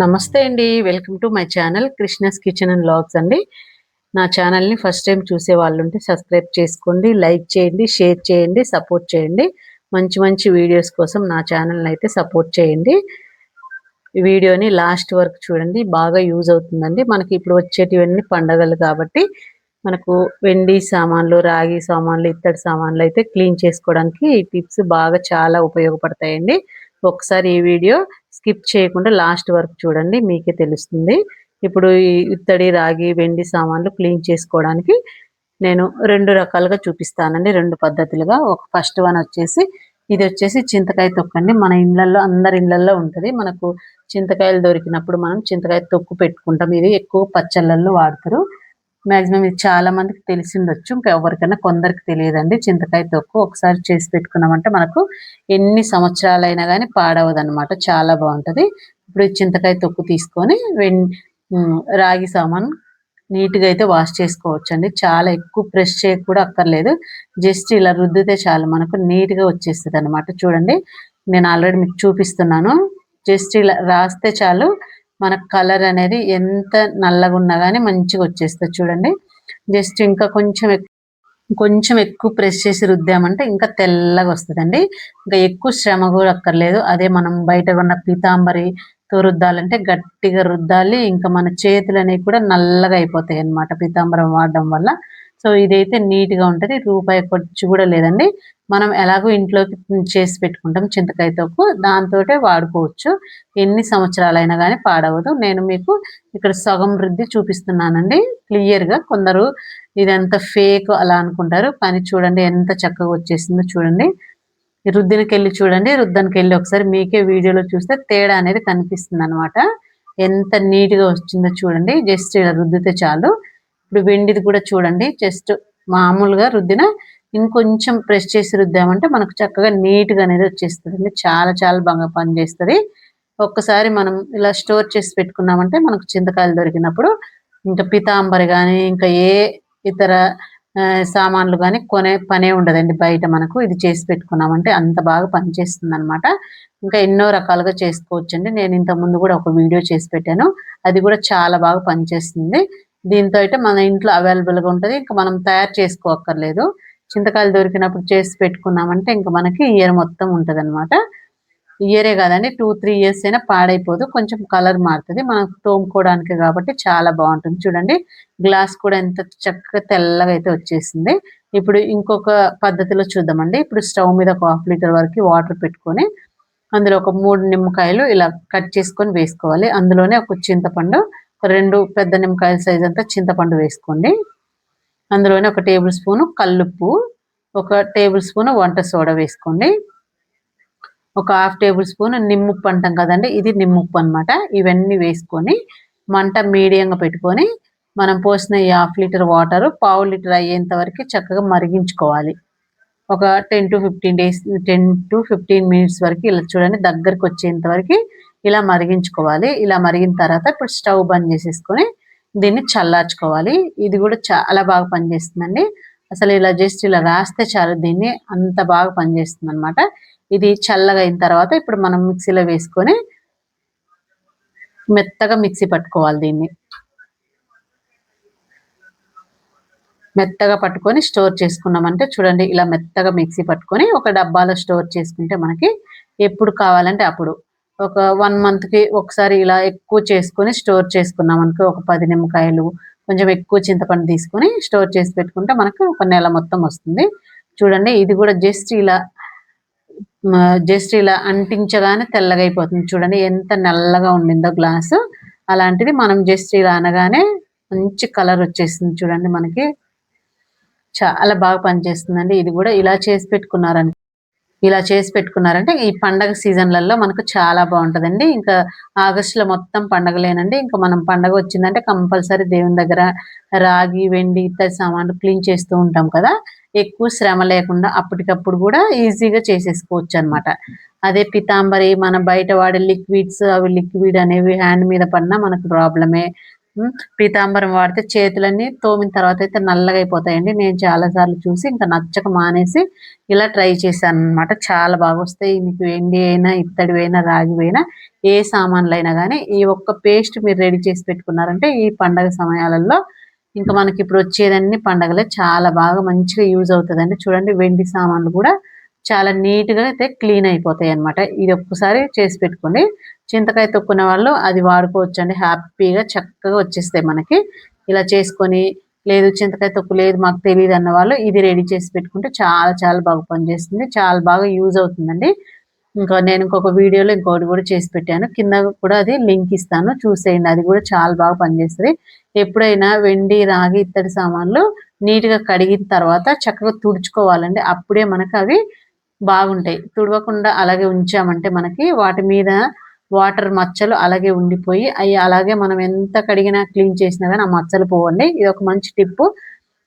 నమస్తే అండి. Welcome to my channel Krishna's kitchen and vlogs అండి. నా ఛానల్ని ఫస్ట్ టైం చూసే వాళ్ళు ఉంటే సబ్స్క్రైబ్ చేసుకోండి లైక్ చేయండి షేర్ చేయండి సపోర్ట్ చేయండి. మంచి మంచి వీడియోస్ కోసం నా ఛానల్ని అయితే సపోర్ట్ చేయండి. ఈ వీడియోని లాస్ట్ వరకు చూడండి. బాగా యూజ్ అవుతుందండి. మనకి ఇప్పుడు వచ్చేటివన్నీ పండగలు కాబట్టి మనకు వెండి సామాన్లు రాగి సామాన్లు ఇత్తడి సామాన్లు అయితే క్లీన్ చేసుకోవడానికి ఈ టిప్స్ బాగా చాలా ఉపయోగపడతాయండి. ఒకసారి ఈ వీడియో స్కిప్ చేయకుండా లాస్ట్ వరకు చూడండి మీకే తెలుస్తుంది. ఇప్పుడు ఈ ఇత్తడి రాగి వెండి సామాన్లు క్లీన్ చేసుకోవడానికి నేను రెండు రకాలుగా చూపిస్తానండి రెండు పద్ధతులుగా. ఒక ఫస్ట్ వన్ వచ్చేసి ఇది వచ్చేసి చింతకాయ తొక్కండి మన ఇళ్ళల్లో అందరి ఇళ్ళల్లో ఉంటుంది. మనకు చింతకాయలు దొరికినప్పుడు మనం చింతకాయ తొక్కు పెట్టుకుంటాం. ఇది ఎక్కువ పచ్చళ్ళల్లో వాడతారు. మాక్సిమం ఇది చాలా మందికి తెలిసిండొచ్చు. ఇంకా ఎవరికైనా కొందరికి తెలియదండి. చింతకాయ తొక్కు ఒకసారి చేసి పెట్టుకున్నామంటే మనకు ఎన్ని సంవత్సరాలైనా కానీ పాడవదనమాట చాలా బాగుంటది. ఇప్పుడు ఈ చింతకాయ తొక్కు తీసుకొని వెన్ రాగి సామాన్ నీట్గా అయితే వాష్ చేసుకోవచ్చు అండి చాలా ఎక్కువ ప్రెస్ చేయక కూడా అక్కర్లేదు. జస్ట్ ఇలా రుద్దితే చాలు. మనకు నీట్గా వచ్చేస్తుంది అనమాట చూడండి. నేను ఆల్రెడీ మీకు చూపిస్తున్నాను. జస్ట్ ఇలా రాస్తే చాలు. మన కలర్ అనేది ఎంత నల్లగా ఉన్నా కానీ మంచిగా వచ్చేస్తుంది చూడండి. జస్ట్ ఇంకా కొంచెం కొంచెం ఎక్కువ ప్రెస్ చేసి రుద్దామంటే ఇంకా తెల్లగా వస్తుందండి. ఇంకా ఎక్కువ శ్రమ కూడా అక్కర్లేదు. అదే మనం బయట ఉన్న పీతాంబరి తో రుద్దాలంటే గట్టిగా రుద్దాలి. ఇంకా మన చేతులు అనేవి కూడా నల్లగా అయిపోతాయి అన్నమాట పీతాంబరం వాడడం వల్ల. సో ఇదైతే నీట్గా ఉంటది. రూపాయి ఖర్చు కూడా లేదండి. మనం ఎలాగో ఇంట్లోకి చేసి పెట్టుకుంటాం చింతకాయ తొక్కు దాంతో వాడుకోవచ్చు. ఎన్ని సంవత్సరాలైనా కానీ పాడవదు. నేను మీకు ఇక్కడ సగం రుద్ది చూపిస్తున్నానండి. క్లియర్గా కొందరు ఇదంతా ఫేక్ అలా అనుకుంటారు. కానీ చూడండి ఎంత చక్కగా వచ్చేసిందో చూడండి. రుద్దినికి వెళ్ళి చూడండి. రుద్దనికి వెళ్ళి ఒకసారి మీకే వీడియోలో చూస్తే తేడా అనేది కనిపిస్తుంది అనమాట ఎంత నీట్గా వచ్చిందో చూడండి. జస్ట్ ఇలా రుద్దితే చాలు. ఇప్పుడు వెండిది కూడా చూడండి. జస్ట్ మామూలుగా రుద్దిన ఇంకొంచెం ప్రెస్ చేసి రుద్దామంటే మనకు చక్కగా నీట్గా అనేది వచ్చేస్తుంది చాలా చాలా బాగా పనిచేస్తుంది. ఒక్కసారి మనం ఇలా స్టోర్ చేసి పెట్టుకున్నామంటే మనకు చింతకాయలు దొరికినప్పుడు ఇంకా పితాంబరి కానీ ఇంకా ఏ ఇతర సామాన్లు కానీ కొనే పనే ఉండదండి బయట మనకు. ఇది చేసి పెట్టుకున్నామంటే అంత బాగా పనిచేస్తుంది అనమాట ఇంకా ఎన్నో రకాలుగా చేసుకోవచ్చండి. నేను ఇంత ముందు కూడా ఒక వీడియో చేసి పెట్టాను. అది కూడా చాలా బాగా పనిచేస్తుంది. దీంతో అయితే మన ఇంట్లో అవైలబుల్గా ఉంటుంది. ఇంకా మనం తయారు చేసుకోక్కర్లేదు చింతకాయలు దొరికినప్పుడు చేసి పెట్టుకున్నామంటే ఇంకా మనకి ఇయర్ మొత్తం ఉంటుంది అనమాట ఇయరే కాదండి టూ త్రీ ఇయర్స్ అయినా పాడైపోదు. కొంచెం కలర్ మారుతుంది. మనం తోముకోవడానికి కాబట్టి చాలా బాగుంటుంది. చూడండి గ్లాస్ కూడా ఎంత చక్కగా తెల్లగా అయితే వచ్చేసింది. ఇప్పుడు ఇంకొక పద్ధతిలో చూద్దామండి. ఇప్పుడు స్టవ్ మీద ఒక హాఫ్ లీటర్ వరకు వాటర్ పెట్టుకొని అందులో ఒక మూడు నిమ్మకాయలు ఇలా కట్ చేసుకొని వేసుకోవాలి. అందులోనే ఒక చింతపండు రెండు పెద్ద నిమ్మకాయల సైజ్ అంతా చింతపండు వేసుకోండి. అందులోనే ఒక టేబుల్ స్పూన్ కల్లుప్పు ఒక టేబుల్ స్పూన్ వంట సోడా వేసుకోండి. ఒక హాఫ్ టేబుల్ స్పూన్ నిమ్ముప్పు అంటాం కదండి ఇది నిమ్ముప్పు అనమాట ఇవన్నీ వేసుకొని మంట మీడియంగా పెట్టుకొని మనం పోసిన ఈ హాఫ్ లీటర్ వాటర్ పావు లీటర్ అయ్యేంత వరకు చక్కగా మరిగించుకోవాలి. ఒక ten to fifteen days ten to fifteen minutes వరకు ఇలా చూడండి దగ్గరికి వచ్చేంత వరకు ఇలా మరిగించుకోవాలి. ఇలా మరిగిన తర్వాత ఇప్పుడు స్టవ్ బంద్ చేసేసుకొని దీన్ని చల్లార్చుకోవాలి. ఇది కూడా చాలా బాగా పనిచేస్తుందండి. అసలు ఇలా జస్ట్ ఇలా రాస్తే చాలు దీన్ని అంత బాగా పనిచేస్తుంది అనమాట ఇది చల్లగా అయిన తర్వాత ఇప్పుడు మనం మిక్సీలో వేసుకొని మెత్తగా మిక్సీ పట్టుకోవాలి దీన్ని. మెత్తగా పట్టుకొని స్టోర్ చేసుకున్నామంటే చూడండి ఇలా మెత్తగా మిక్సీ పట్టుకొని ఒక డబ్బాలో స్టోర్ చేసుకుంటే మనకి ఎప్పుడు కావాలంటే అప్పుడు ఒక వన్ మంత్కి ఒకసారి ఇలా ఎక్కువ చేసుకొని స్టోర్ చేసుకున్నాం అనుకో ఒక పది నిమ్మకాయలు కొంచెం ఎక్కువ చింతపండు తీసుకొని స్టోర్ చేసి పెట్టుకుంటే మనకు ఒక నెల మొత్తం వస్తుంది. చూడండి ఇది కూడా జస్ట్ ఇలా జస్ట్ ఇలా అంటించగానే తెల్లగా అయిపోతుంది. చూడండి ఎంత నల్లగా ఉండిందో గ్లాసు అలాంటిది మనం జస్ట్ ఇలా అనగానే మంచి కలర్ వచ్చేసింది చూడండి మనకి. చాలా బాగా పనిచేస్తుందండి. ఇది కూడా ఇలా చేసి పెట్టుకున్నారని ఇలా చేసి పెట్టుకున్నారంటే ఈ పండగ సీజన్లలో మనకు చాలా బాగుంటుందండి. ఇంకా ఆగస్టులో మొత్తం పండగలేనండి. ఇంకా మనం పండగ వచ్చిందంటే కంపల్సరీ దేవుని దగ్గర రాగి వెండి ఇతర సామాన్లు క్లీన్ చేస్తూ ఉంటాం కదా. ఎక్కువ శ్రమ లేకుండా అప్పటికప్పుడు కూడా ఈజీగా చేసేసుకోవచ్చు అనమాట అదే పితాంబరి మన బయట వాడే లిక్విడ్స్ అవి లిక్విడ్ అనేవి హ్యాండ్ మీద పడినా మనకు ప్రాబ్లమే. పీతాంబరం వాడితే చేతులన్నీ తోమిన తర్వాత అయితే నల్లగా అయిపోతాయండి. నేను చాలా సార్లు చూసి ఇంకా నచ్చక మానేసి ఇలా ట్రై చేశాను అనమాట చాలా బాగా వస్తాయి మీకు వెండి అయినా ఇత్తడి అయినా రాగి అయినా ఏ సామాన్లు అయినా కానీ ఈ ఒక్క పేస్ట్ మీరు రెడీ చేసి పెట్టుకున్నారంటే ఈ పండగ సమయాలలో ఇంకా మనకి ఇప్పుడు వచ్చేదన్ని పండగలే చాలా బాగా మంచిగా యూజ్ అవుతుందండి. చూడండి వెండి సామాన్లు కూడా చాలా నీట్గా అయితే క్లీన్ అయిపోతాయి అన్నమాట ఇది ఒక్కసారి చేసి పెట్టుకోండి. చింతకాయ తొక్కున్న వాళ్ళు అది వాడుకోవచ్చు అండి హ్యాపీగా చక్కగా వచ్చేస్తాయి మనకి. ఇలా చేసుకొని లేదు చింతకాయ తొక్కు లేదు మాకు తెలియదు అన్న వాళ్ళు ఇది రెడీ చేసి పెట్టుకుంటే చాలా చాలా బాగా పనిచేస్తుంది. చాలా బాగా యూజ్ అవుతుందండి. ఇంకా నేను ఇంకొక వీడియోలో ఇంకొకటి కూడా చేసి పెట్టాను. కింద కూడా అది లింక్ ఇస్తాను. చూసేయండి. అది కూడా చాలా బాగా పనిచేస్తుంది. ఎప్పుడైనా వెండి రాగి ఇత్తడి సామాన్లు నీట్గా కడిగిన తర్వాత చక్కగా తుడుచుకోవాలండి. అప్పుడే మనకు అవి బాగుంటాయి. తుడవకుండా అలాగే ఉంచామంటే మనకి వాటి మీద వాటర్ మచ్చలు అలాగే ఉండిపోయి అవి అలాగే మనం ఎంత కడిగినా క్లీన్ చేసినా కానీ ఆ మచ్చలు పోవండి. ఇది ఒక మంచి టిప్పు.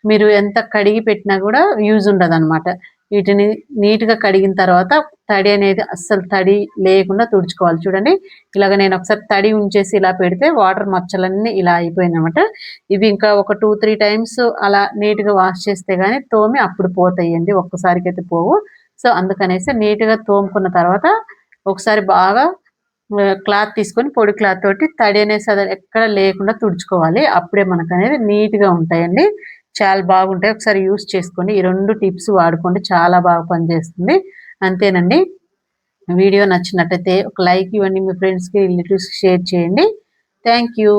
మీరు ఎంత కడిగి పెట్టినా కూడా యూజ్ ఉండదు అనమాట వీటిని నీట్గా కడిగిన తర్వాత తడి అనేది అస్సలు తడి లేకుండా తుడుచుకోవాలి. చూడండి ఇలాగ నేను ఒకసారి తడి ఉంచేసి ఇలా పెడితే వాటర్ మచ్చలన్నీ ఇలా అయిపోయింది అనమాట ఇవి ఇంకా ఒక టూ త్రీ టైమ్స్ అలా నీట్గా వాష్ చేస్తే కానీ తోమి అప్పుడు పోతాయండి. ఒక్కసారికి అయితే పోవు. సో అందుకనేసి నీట్గా తోముకున్న తర్వాత ఒకసారి బాగా క్లాత్ తీసుకొని పొడి క్లాత్ తోటి తడి అనేసి అది ఎక్కడ లేకుండా తుడుచుకోవాలి. అప్పుడే మనకు అనేది నీట్గా ఉంటాయండి. చాలా బాగుంటాయి. ఒకసారి యూస్ చేసుకోండి. ఈ రెండు టిప్స్ వాడుకోండి. చాలా బాగా పనిచేస్తుంది. అంతేనండి. వీడియో నచ్చినట్టయితే ఒక లైక్ ఇవ్వండి. మీ ఫ్రెండ్స్కి రిలేటివ్స్కి షేర్ చేయండి. Thank you.